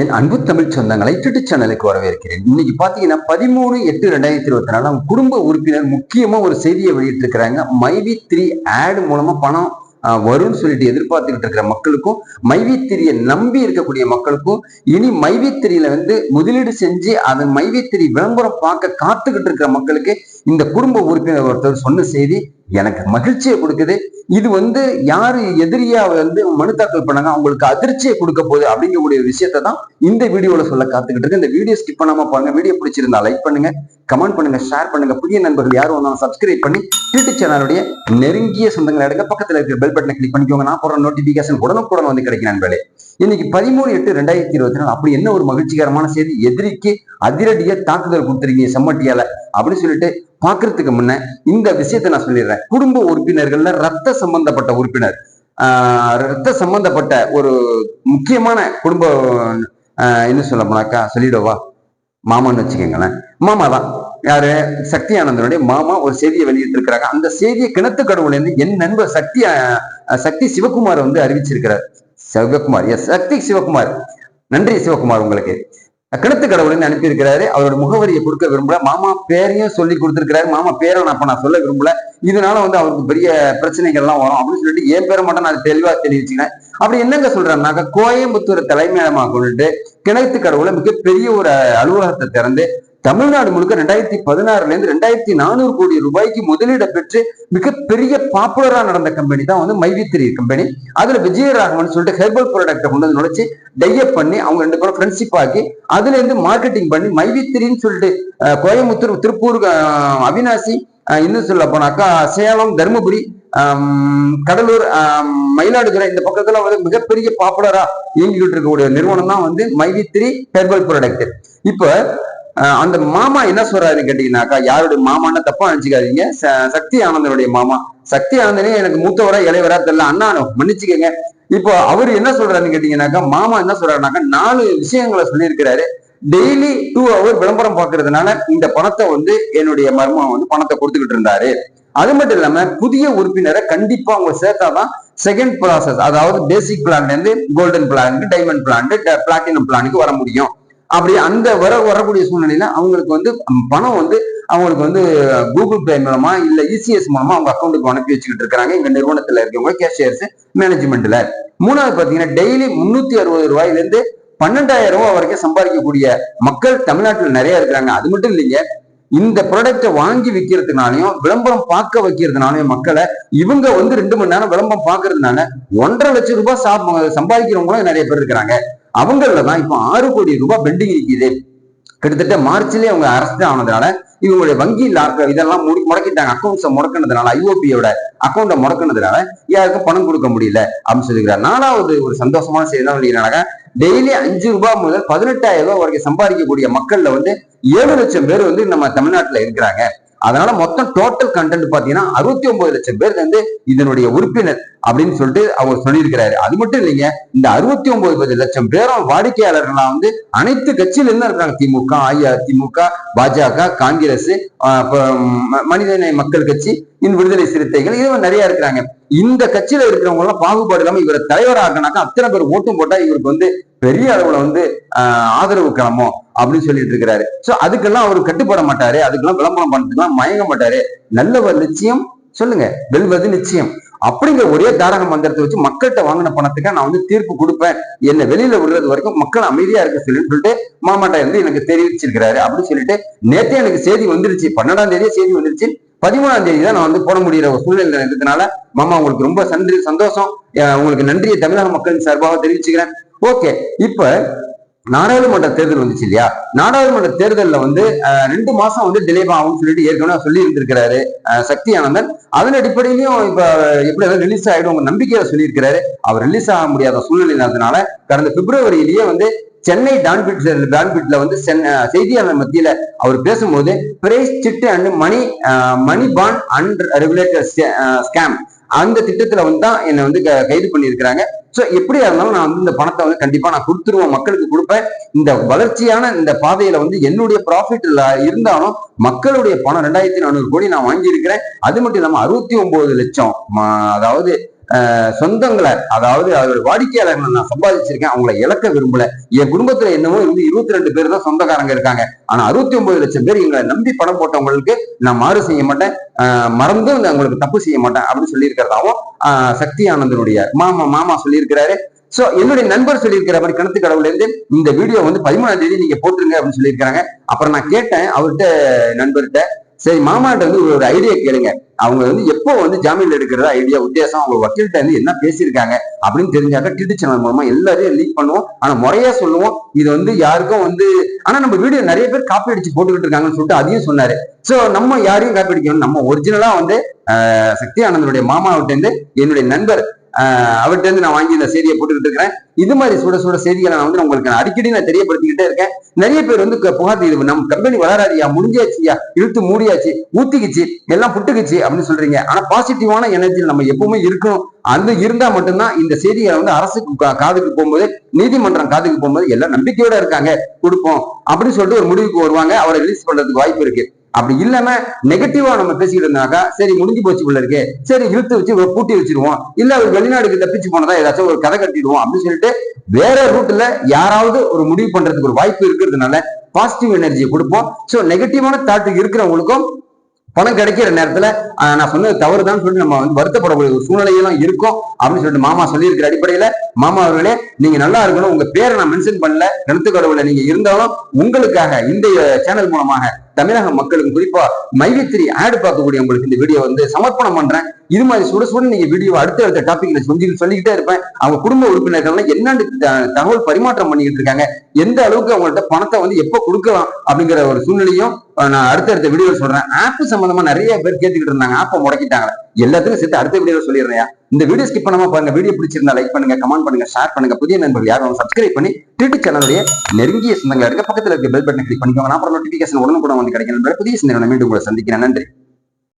என் அன்பு தமிழ் சொந்தங்களை யூடியூப் சேனலுக்கு வரவேற்கிறேன். இன்னைக்கு பாத்தீங்கன்னா பதிமூணு எட்டு ரெண்டாயிரத்தி இருபத்தி நாலு அவங்க குடும்ப உறுப்பினர் முக்கியமா ஒரு செய்தியை வெளியிட்டிருக்கிறாங்க. மைவி த்ரீ ஆட் மூலமா பணம் வரும்னு சொல்லிட்டு எதிர்பார்த்துக்கிட்டு இருக்கிற மக்களுக்கும் மைவி திரியை நம்பி இருக்கக்கூடிய மக்களுக்கும் இனி மைவி திரியில வந்து முதலீடு செஞ்சு அதன் மைவி திரி விளம்பரம் பார்க்க காத்துக்கிட்டு இருக்கிற மக்களுக்கு இந்த குடும்ப உறுப்பினர் ஒருத்தர் சொன்ன செய்தி எனக்கு மகிழ்ச்சியை கொடுக்குது. இது வந்து யாரு எதிரியா வந்து மனு தாக்கல் பண்ணாங்க அவங்களுக்கு அதிர்ச்சியை கொடுக்க போகுது அப்படிங்கக்கூடிய விஷயத்தை தான் இந்த வீடியோல சொல்ல காத்துக்கிட்டு இருக்கு இந்த வீடியோ ஸ்கிப் பண்ணாம பாருங்க. வீடியோ பிடிச்சிருந்தா லைக் பண்ணுங்க கமெண்ட் பண்ணுங்க ஷேர் பண்ணுங்க. புதிய நண்பர்கள் யாரும் வந்தாலும் சப்ஸ்கிரைப் பண்ணி யூடியூப் சேனலுடைய நெருங்கிய சொந்தங்களை எடுங்க பக்கத்துல இருக்கிற பெல் பட்டனை கிளிக் பண்ணிக்கோங்க. நான் போற நோட்டிபிகேஷன் உடனுக்குடன் வந்து கிடைக்கும் நண்பர்களே. இன்னைக்கு பதிமூணு எட்டு ரெண்டாயிரத்தி இருபத்தி நாலு. அப்படி என்ன ஒரு மகிழ்ச்சிகரமான செய்தி? எதிரிக்கு அதிரடிய தாக்குதல் கொடுத்துருக்கீங்க செம்மட்டியால அப்படின்னு சொல்லிட்டு பாக்குறதுக்கு முன்ன இந்த விஷயத்தை நான் சொல்லிடுறேன். குடும்ப உறுப்பினர்கள்ல ரத்த சம்பந்தப்பட்ட உறுப்பினர் ஆஹ் ரத்த சம்பந்தப்பட்ட ஒரு முக்கியமான குடும்ப என்ன சொல்ல போனாக்கா சொல்லிடுவா மாமான்னு வச்சுக்கோங்களேன். மாமா தான். யாரு? சக்தி ஆனந்தனுடைய மாமா ஒரு செய்தியை வெளியிட்டிருக்கிறாங்க. அந்த செய்தியை கிணத்து கடவுள்லேருந்து என் நண்பர் சக்தி சக்தி சிவகுமார் வந்து அறிவிச்சிருக்கிறார். சிவகுமார். எஸ் சக்தி சிவகுமார். நன்றி சிவகுமார் உங்களுக்கு. கிணத்து கடவுள்னு அனுப்பியிருக்கிறாரு. அவரோட முகவரியை கொடுக்க விரும்பல. மாமா பேரையும் சொல்லி கொடுத்துருக்கிறாரு. மாமா பேரை நான் நான் சொல்ல விரும்பல. இதனால வந்து அவருக்கு பெரிய பிரச்சனைகள் எல்லாம் வரும். அப்படின்னு சொல்லிட்டு என் பேரை மட்டும் நான் தெளிவா தெரிவிச்சுக்கிறேன். அப்படி என்னங்க சொல்றேன்னாக்க கோயம்புத்தூர் தலைமையிடமாக கொண்டு கிணத்து கடவுளை மிகப்பெரிய ஒரு அலுவலகத்தை திறந்து தமிழ்நாடு முழுக்க ரெண்டாயிரத்தி பதினாறுல இருந்து ரெண்டாயிரத்தி நானூறு கோடி ரூபாய்க்கு முதலீட பெற்று மிகப்பெரிய பாப்புலரா நடந்த கம்பெனி தான் வந்து மைவித்திரி கம்பெனி அதுல விஜயராகவன் சொல்லிட்டு ஹெர்பல் ப்ராடக்டை கொண்டு வந்து நுழைச்சு டையப் பண்ணி அவங்க ரெண்டு பேரும் ஃப்ரெண்ட்ஷிப் ஆக்கி அதுல இருந்து மார்க்கெட்டிங் பண்ணி மைவித்திரின்னு சொல்லிட்டு கோயம்புத்தூர் திருப்பூர் அவினாசி இன்னும் சொல்ல போனாக்கா சேலம் தருமபுரி கடலூர் மயிலாடுதுறை இந்த பக்கத்துல வந்து மிகப்பெரிய பாப்புலரா இயங்கிக்கிட்டு இருக்கக்கூடிய நிறுவனம் தான் வந்து மைவித்திரி ஹெர்பல் ப்ராடக்ட் இப்ப அந்த மாமா என்ன சொல்றாருன்னு கேட்டீங்கன்னாக்கா யாருடைய மாமான்னு தப்பா நினைச்சுக்காதீங்க. சக்தி ஆனந்தனுடைய மாமா. சக்தி ஆனந்தனே எனக்கு மூத்தவரா இளையவரா தெரியல. அண்ணானோ மன்னிச்சுக்கங்க. இப்போ அவர் என்ன சொல்றாருன்னு கேட்டீங்கன்னாக்கா மாமா என்ன சொல்றாருனாக்கா நாலு விஷயங்களை சொல்லியிருக்கிறாரு. டெய்லி டூ ஹவர் விளம்பரம் பார்க்கறதுனால இந்த பணத்தை வந்து என்னுடைய மர்மம் வந்து பணத்தை கொடுத்துக்கிட்டு இருந்தாரு. அது மட்டும் இல்லாம புதிய உறுப்பினரை கண்டிப்பா அவங்க சேர்த்தாதான் செகண்ட் ப்ராசஸ் அதாவது பேசிக் பிளான்ல இருந்து கோல்டன் பிளானுக்கு டைமண்ட் பிளான் பிளாட்டினம் பிளானுக்கு வர முடியும். அப்படி அந்த வர வரக்கூடிய சூழ்நிலையில அவங்களுக்கு வந்து பணம் வந்து அவங்களுக்கு வந்து கூகுள் பே மூலமா இல்ல இசிஎஸ் மூலமா அவங்க அக்கௌண்ட்டுக்கு அனுப்பி வச்சுக்கிட்டு இருக்காங்க எங்க நிறுவனத்துல இருக்கவங்க கேஷியர்ஸ் மேனேஜ்மெண்ட்ல மூணாவது பாத்தீங்கன்னா டெய்லி முன்னூத்தி அறுபது ரூபாயில இருந்து பன்னெண்டாயிரம் ரூபாய் வரைக்கும் சம்பாதிக்கக்கூடிய மக்கள் தமிழ்நாட்டுல நிறைய இருக்கிறாங்க. அது மட்டும் இல்லைங்க இந்த ப்ராடக்ட்டை வாங்கி விற்கிறதுனாலையும் விளம்பரம் பார்க்க வைக்கிறதுனாலையும் மக்களை இவங்க வந்து ரெண்டு மணி நேரம் விளம்பரம் பார்க்கறதுனால ஒன்றரை லட்சம் ரூபாய் சாப்~ சம்பாதிக்கிறவங்களும் நிறைய பேர் இருக்கிறாங்க. அவங்கள தான் இப்போ ஆறு கோடி ரூபாய் பெண்டிங் இருக்குது. கிட்டத்தட்ட மார்ச்லயே அவங்க அரெஸ்ட் ஆனதுனால இவங்களுடைய வங்கி லாக்க இதெல்லாம் முடி முடக்கிட்டாங்க. அக்கௌண்ட்ஸை முடக்கினதுனால ஐஓபியோட அக்கௌண்ட்டை முடக்கினதுனால யாருக்கும் பணம் கொடுக்க முடியல அப்படின்னு சொல்லிக்கிறார் நாலாவது ஒரு சந்தோஷமான செய்தி என்ன பண்ணிக்கிறாங்க டெய்லி அஞ்சு ரூபாய் முதல் பதினெட்டாயிரம் ரூபாய் வரைக்கும் சம்பாதிக்கக்கூடிய மக்கள்ல வந்து ஏழு லட்சம் பேர் வந்து நம்ம தமிழ்நாட்டுல இருக்கிறாங்க. அதனால மொத்தம் டோட்டல் கண்டென்ட் பாத்தீங்கன்னா அறுபத்தி ஒன்பது லட்சம் பேர் வந்து இதனுடைய உறுப்பினர் அப்படின்னு சொல்லிட்டு அவர் சொல்லியிருக்கிறாரு. அது மட்டும் இல்லைங்க இந்த அறுபத்தி ஒன்பது லட்சம் பேரும் வாடிக்கையாளர்கள்லாம் வந்து அனைத்து கட்சியில இருந்து இருக்கிறாங்க. திமுக அஇஅதிமுக பாஜக காங்கிரஸ் மனிதநேய மக்கள் கட்சி இந்த விடுதலை சிறுத்தைகள் இது நிறைய இருக்கிறாங்க. இந்த கட்சியில இருக்கிறவங்க எல்லாம் பாகுபாடு இல்லாம இவரை தலைவராக்கினாக்கா அத்தனை பேர் ஓட்டும் போட்டா இவருக்கு வந்து பெரிய அளவுல வந்து ஆஹ் ஆதரவு கிளம்பும். அப்படின்னு சொல்லிட்டு இருக்கிறாரு. சோ அதுக்கெல்லாம் அவர் கட்டுப்பட மாட்டாரு. அதுக்கெல்லாம் விளம்பரம் பண்றதுக்கெல்லாம் மயங்க மாட்டாரு நல்லவர் நிச்சயம். சொல்லுங்க. வெல்வது நிச்சயம். அப்படிங்கிற ஒரே தாரக மந்திரத்தை வச்சு மக்கள்கிட்ட வாங்கின பணத்துக்கு நான் வந்து தீர்ப்பு கொடுப்பேன். என்ன வெளியில விடுறது வரைக்கும் மக்கள் அமைதியா இருக்க சொல்லின்னு சொல்லிட்டு மாமாட்ட வந்து எனக்கு தெரிவிச்சிருக்கிறாரு அப்படின்னு சொல்லிட்டு நேத்தே எனக்கு செய்தி வந்துருச்சு. பன்னெண்டாம் தேதியே செய்தி வந்துருச்சு. பதிமூணாம் தேதி தான் நான் வந்து போட முடியிற ஒரு சூழ்நிலை இருக்கிறதுனால மாமா உங்களுக்கு ரொம்ப சன்றி சந்தோஷம் உங்களுக்கு நன்றியை தமிழக மக்களின் சார்பாக தெரிவிச்சுக்கிறேன். ஓகே இப்ப நாடாளுமன்ற தேர்தல் வந்துச்சு இல்லையா? நாடாளுமன்ற தேர்தலில் வந்து ரெண்டு மாசம் வந்து டிலே ஆகும்னு சொல்லிட்டு ஏற்கனவே சொல்லி இருந்திருக்கிறாரு சக்தி ஆனந்தன் அதன் அடிப்படையிலையும் இப்ப எப்படி ரிலீஸ் ஆயிடும் உங்க நம்பிக்கையில சொல்லியிருக்கிறாரு. அவர் ரிலீஸ் ஆக முடியாத சூழ்நிலை இருந்ததுனால கடந்த பிப்ரவரியிலேயே வந்து சென்னை டான்பீட் டான்பிட்ல வந்து சென்னை- செய்தியாளர் மத்தியில அவர் பேசும்போது prize chit and money money bond and regulator scam அந்த திட்டத்துல வந்து தான் என்னை வந்து க- கைது பண்ணியிருக்கிறாங்க. சோ எப்படியா இருந்தாலும் நான் வந்து இந்த பணத்தை வந்து கண்டிப்பா நான் கொடுத்துருவேன் மக்களுக்கு கொடுப்பேன். இந்த வளர்ச்சியான இந்த பாதையில வந்து என்னுடைய ப்ராஃபிட் இருந்தாலும் மக்களுடைய பணம் ரெண்டாயிரத்தி நானூறு கோடி நான் வாங்கியிருக்கிறேன். அது மட்டும் இல்லாம அறுபத்தி ஒன்பது லட்சம் அதாவது சொந்தங்களை அதாவது அவருடைய வாடிக்கையாளர்களை நான் சம்பாதிச்சிருக்கேன் அவங்கள இழக்க விரும்பல. என் குடும்பத்துல என்னமோ இருந்து இருபத்தி ரெண்டு பேர் தான் சொந்தக்காரங்க இருக்காங்க. ஆனா அறுபத்தி ஒன்பது லட்சம் பேர் எங்களை நம்பி பணம் போட்டவங்களுக்கு நான் மாறு செய்ய மாட்டேன். ஆஹ் மறந்தும் உங்களுக்கு தப்பு செய்ய மாட்டேன் அப்படின்னு சொல்லியிருக்கிறதாவும் ஆஹ் சக்தி ஆனந்தனுடைய மாமா மாமா சொல்லியிருக்கிறாரு. சோ என்னுடைய நண்பர் சொல்லியிருக்கிற மாதிரி கிணத்து கடவுள்ல இருந்து இந்த வீடியோ வந்து பதிமூணாம் தேதி நீங்க போட்டுருங்க அப்படின்னு சொல்லியிருக்காங்க அப்புறம் நான் கேட்டேன் அவர்கிட்ட நண்பர்கிட்ட சரி மாமாட்ட வந்து ஒரு ஐடியா கேளுங்க. அவங்க வந்து எப்போ வந்து ஜாமீன்ல எடுக்கிறதா ஐடியா உத்தேசம் அவங்க வக்கீல்கிட்ட வந்து என்ன பேசியிருக்காங்க அப்படின்னு தெரிஞ்சாக்க டிடி சேனல் மூலமா எல்லாரையும் லீக் பண்ணுவோம். ஆனா முறையா சொல்லுவோம். இது வந்து யாருக்கும் வந்து ஆனா நம்ம வீடியோ நிறைய பேர் காப்பி அடிச்சு போட்டுக்கிட்டு இருக்காங்கன்னு சொல்லிட்டு அதையும் சொன்னாரு. சோ நம்ம யாரையும் காப்பி அடிக்கணும் நம்ம ஒரிஜினலா வந்து ஆஹ், சக்தி ஆனந்தனுடைய மாமாவிட்ட இருந்து என்னுடைய நண்பர் அவர்கிட்ட நான் வாங்கி இந்த செய்தியை போட்டுக்கிட்டு இருக்கிறேன். இது மாதிரி சுட சுட செய்திகளை நான் வந்து உங்களுக்கு நான் அடிக்கடி நான் தெரியப்படுத்திக்கிட்டே இருக்கேன். நிறைய பேர் வந்து புகார் இது நம்ம கம்பெனி வளராதியா முடிஞ்சாச்சியா இழுத்து மூடியாச்சு ஊத்திக்குச்சு எல்லாம் புட்டுக்குச்சு அப்படின்னு சொல்றீங்க. ஆனா பாசிட்டிவான எனர்ஜியில் நம்ம எப்பவுமே இருக்கணும். அந்த இருந்தா மட்டும்தான் இந்த செய்திகளை வந்து அரசுக்கு காதுக்கு போகும்போது நீதிமன்றம் காதுக்கு போகும்போது எல்லாம் நம்பிக்கையோட இருக்காங்க. கொடுப்போம் அப்படின்னு சொல்லிட்டு ஒரு முடிவுக்கு வருவாங்க. அவரை ரிலீஸ் பண்றதுக்கு வாய்ப்பு இருக்கு. அப்படி இல்லாம நெகட்டிவா நம்ம பேசிக்கிட்டு இருந்தாக்கா சரி முடிஞ்சு போச்சு உள்ள இருக்கு. சரி இழுத்து வச்சு பூட்டி வச்சிருவோம். இல்ல அவர் வெளிநாடுக்கு தப்பிச்சு போனதா ஏதாச்சும் ஒரு கதை கட்டிடுவோம் அப்படின்னு சொல்லிட்டு வேற ரூட்ல யாராவது ஒரு முடிவு பண்றதுக்கு ஒரு வாய்ப்பு இருக்கிறதுனால பாசிட்டிவ் எனர்ஜியை கொடுப்போம். சோ நெகட்டிவான தாட் இருக்கிறவங்களுக்கும் பணம் கிடைக்கிற நேரத்துல நான் சொன்னது தவறுதான் சொல்லிட்டு நம்ம வந்து வருத்தப்படக்கூடிய ஒரு சூழ்நிலையெல்லாம் இருக்கும் அப்படின்னு சொல்லிட்டு மாமா சொல்லியிருக்கிற அடிப்படையில மாமா அவர்களே நீங்க நல்லா இருக்கணும். உங்க பேரை நான் மென்ஷன் பண்ணல. கருத்து கடவுளை நீங்க இருந்தாலும் உங்களுக்காக இந்த சேனல் மூலமாக தமிழக மக்களுக்கு குறிப்பா மைவித்திரி ஆடு பார்க்கக்கூடிய உங்களுக்கு இந்த வீடியோ வந்து சமர்ப்பணம் பண்றேன். இது மாதிரி சுட சுட நீங்க வீடியோ அடுத்த அடுத்த டாபிக்ல சொல்லி சொல்லிக்கிட்டே இருப்பேன். அவங்க குடும்ப உறுப்பினர்கள் என்னென்ன தகவல் பரிமாற்றம் பண்ணிக்கிட்டு இருக்காங்க? எந்த அளவுக்கு அவங்கள்ட்ட பணத்தை வந்து எப்ப கொடுக்கலாம்? அப்படிங்கிற ஒரு சூழ்நிலையும் நான் அடுத்தடுத்த வீடியோ சொல்றேன். ஆப் சம்பந்தமா நிறைய பேர் கேட்டுக்கிட்டு இருந்தாங்க. ஆப்பை முடக்கிட்டாங்க. எல்லாத்துக்கும் சேர்த்து அடுத்த வீடியோ சொல்லிடுறேன் இந்த வீடியோ ஸ்கிப் பண்ணாம பாருங்க. வீடியோ பிடிச்சிருந்தா லைக் பண்ணுங்க கமெண்ட் பண்ணுங்க ஷேர் பண்ணுங்க. புதிய நண்பர்கள் யாரும் சப்ஸ்கிரைப் பண்ணி டிடி சேனலுடைய நெருங்கிய சொந்தங்களா இருக்க பக்கத்துல இருக்க பெல் பட்டன் கிளிக் பண்ணிக்கோங்க. அப்புறம் நோட்டிபிகேஷன் உடனுக்குடன் வந்து கிடைக்கிற நண்பர்களே. புதிய சிந்தனை மீண்டும் உங்களை சந்திக்கிறேன். நன்றி.